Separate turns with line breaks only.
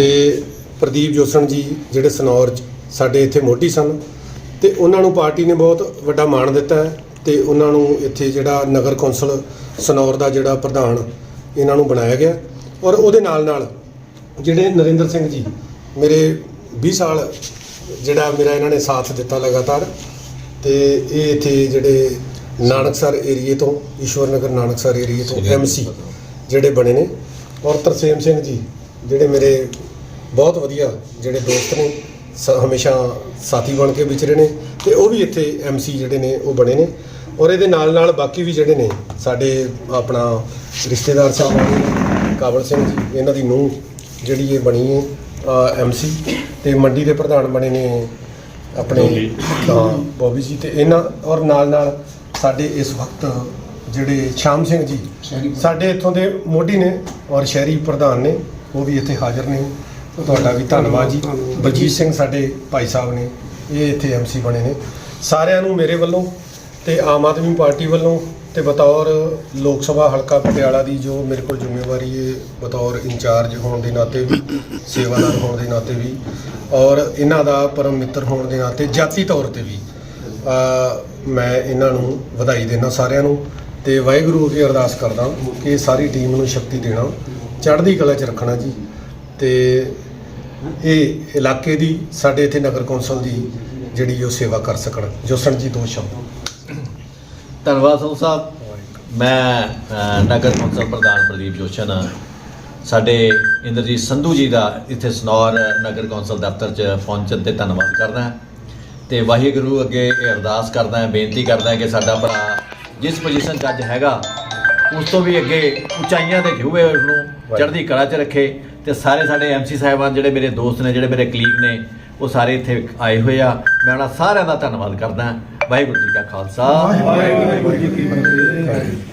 ਤੇ ਪ੍ਰਦੀਪ ਜੋਸਣ ਜੀ ਜਿਹੜੇ ਸਨੌਰ 'ਚ ਸਾਡੇ ਇੱਥੇ ਮੋਢੀ ਸਨ ਤੇ ਉਹਨਾਂ ਨੂੰ ਪਾਰਟੀ ਨੇ ਬਹੁਤ ਵੱਡਾ ਮਾਣ ਦਿੱਤਾ ਹੈ ਤੇ ਉਹਨਾਂ ਨੂੰ ਇੱਥੇ ਜਿਹੜਾ ਨਗਰ ਕੌਂਸਲ ਸਨੌਰ ਦਾ ਜਿਹੜਾ ਪ੍ਰਧਾਨ ਇਹਨਾਂ ਨੂੰ ਬਣਾਇਆ ਗਿਆ ਔਰ ਉਹਦੇ ਨਾਲ ਨਾਲ ਜਿਹੜੇ ਨਰਿੰਦਰ ਸਿੰਘ ਜੀ ਮੇਰੇ 20 ਸਾਲ ਜਿਹੜਾ ਮੇਰਾ ਇਹਨਾਂ ਨੇ ਸਾਥ ਦਿੱਤਾ ਲਗਾਤਾਰ ਤੇ ਇਹ ਇੱਥੇ ਜਿਹੜੇ ਨਾਨਕਸਰ ਏਰੀਏ ਤੋਂ ਈਸ਼ਵਰ ਨਗਰ ਨਾਨਕਸਰ ਏਰੀਏ ਤੋਂ ਐਮਸੀ ਜਿਹੜੇ ਬਣੇ ਨੇ ਔਰ ਤਰਸੇਮ ਸਿੰਘ ਜੀ ਜਿਹੜੇ ਮੇਰੇ ਬਹੁਤ ਵਧੀਆ ਜਿਹੜੇ ਦੋਸਤ ਨੇ ਸ- ਹਮੇਸ਼ਾ ਸਾਥੀ ਬਣ ਕੇ ਵਿਚਰੇ ਨੇ ਤੇ ਉਹ ਵੀ ਇੱਥੇ ਐਮਸੀ ਜਿਹੜੇ ਨੇ ਉਹ ਬਣੇ ਨੇ ਔਰ ਇਹਦੇ ਨਾਲ ਨਾਲ ਬਾਕੀ ਵੀ ਜਿਹੜੇ ਨੇ ਸਾਡੇ ਆਪਣਾ ਰਿਸ਼ਤੇਦਾਰ ਸਾਹਿਬਾਨ ਨੇ, ਕਾਬਲ ਸਿੰਘ ਜੀ ਇਹਨਾਂ ਦੀ ਨੂੰਹ ਜਿਹੜੀ ਇਹ ਬਣੀ ਹੈ ਐਮਸੀ ਤੇ ਮੰਡੀ ਦੇ ਪ੍ਰਧਾਨ ਬਣੇ ਨੇ ਆਪਣੇ ਹਾਂ ਬੋਬੀ ਜੀ ਤੇ ਇਹਨਾਂ ਔਰ ਨਾਲ ਨਾਲ ਸਾਡੇ ਇਸ ਵਕਤ ਜਿਹੜੇ ਸ਼ਾਮ ਸਿੰਘ ਜੀ ਸਾਡੇ ਇੱਥੋਂ ਦੇ ਮੋਢੀ ਨੇ ਔਰ ਸ਼ਹਿਰੀ ਪ੍ਰਧਾਨ ਨੇ ਉਹ ਵੀ ਇੱਥੇ ਹਾਜ਼ਰ ਨੇ। ਤੁਹਾਡਾ ਵੀ ਧੰਨਵਾਦ ਜੀ। ਬਲਜੀਤ ਸਿੰਘ ਸਾਡੇ ਭਾਈ ਸਾਹਿਬ ਨੇ ਇਹ ਇੱਥੇ ਐਮਸੀ ਬਣੇ ਨੇ। ਸਾਰਿਆਂ ਨੂੰ ਮੇਰੇ ਵੱਲੋਂ ਤੇ ਆਮ ਆਦਮੀ ਪਾਰਟੀ ਵੱਲੋਂ ਤੇ ਬਤੌਰ ਲੋਕ ਸਭਾ ਹਲਕਾ ਪਟਿਆਲਾ ਦੀ ਜੋ ਮੇਰੇ ਕੋਲ ਜ਼ਿੰਮੇਵਾਰੀ ਹੈ ਬਤੌਰ ਇੰਚਾਰਜ ਹੋਣ ਦੇ ਨਾਤੇ ਵੀ ਸੇਵਾਦਾਰ ਹੋਣ ਦੇ ਨਾਤੇ ਵੀ ਔਰ ਇਹਨਾਂ ਦਾ ਪਰਮ ਮਿੱਤਰ ਹੋਣ ਦੇ ਨਾਤੇ ਜਾਤੀ ਤੌਰ ਤੇ ਵੀ ਮੈਂ ਇਹਨਾਂ ਨੂੰ ਵਧਾਈ ਦੇਣਾ ਸਾਰਿਆਂ ਨੂੰ ਤੇ ਵਾਹਿਗੁਰੂ ਅੱਗੇ ਅਰਦਾਸ ਕਰਦਾ ਕਿ ਸਾਰੀ ਟੀਮ ਨੂੰ ਸ਼ਕਤੀ ਦੇਣਾ ਚੜ੍ਹਦੀ ਕਲਾ 'ਚ ਰੱਖਣਾ ਜੀ। ਤੇ ਇਹ ਇਲਾਕੇ ਦੀ ਸਾਡੇ ਇੱਥੇ ਨਗਰ ਕੌਂਸਲ ਦੀ ਜਿਹੜੀ ਉਹ ਸੇਵਾ ਕਰ ਸਕਣ। ਜੋਸਣ ਜੀ ਦੋ ਸ਼ਬਦ।
ਧੰਨਵਾਦ ਸੰਧੂ ਸਾਹਿਬ। ਮੈਂ ਅ, ਨਗਰ ਕੌਂਸਲ ਪ੍ਰਧਾਨ ਪ੍ਰਦੀਪ ਜੋਸ਼ਨ ਹਾਂ। ਸਾਡੇ ਇੰਦਰਜੀਤ ਸੰਧੂ ਜੀ ਦਾ ਇੱਥੇ ਸਨੌਰ ਨਗਰ ਕੌਂਸਲ ਦਫ਼ਤਰ 'ਚ ਪਹੁੰਚਣ ਤੇ ਧੰਨਵਾਦ ਕਰਦਾ ਹਾਂ। ਤੇ ਵਾਹਿਗੁਰੂ ਅੱਗੇ ਇਹ ਅਰਦਾਸ ਕਰਦਾ ਹਾਂ ਬੇਨਤੀ ਕਰਦਾ ਹਾਂ ਕਿ ਸਾਡਾ ਭਰਾ ਜਿਸ ਪੋਜੀਸ਼ਨ 'ਚ ਅੱਜ ਹੈਗਾ ਉਸ ਤੋਂ ਵੀ ਅੱਗੇ ਉਚਾਈਆਂ ਤੇ ਖਿਊਵੇ ਉਸ ਨੂੰ ਚੜ੍ਹਦੀ ਕਲਾ 'ਚ ਰੱਖੇ ਤੇ ਸਾਰੇ ਸਾਡੇ ਐਮਸੀ ਸਾਹਿਬਾਨ ਜਿਹੜੇ ਮੇਰੇ ਦੋਸਤ ਨੇ ਜਿਹੜੇ ਮੇਰੇ ਕਲੀਗ ਨੇ ਉਹ ਸਾਰੇ ਇੱਥੇ ਆਏ ਹੋਏ ਆ। ਮੈਂ ਉਹਨਾਂ ਸਾਰਿਆਂ ਦਾ ਧੰਨਵਾਦ ਕਰਦਾ। ਵਾਹਿਗੁਰੂ ਜੀ ਕਾ ਖਾਲਸਾ।
ਵਾਹਿਗੁਰੂ ਜੀ ਕੀ ਫਤਿਹ।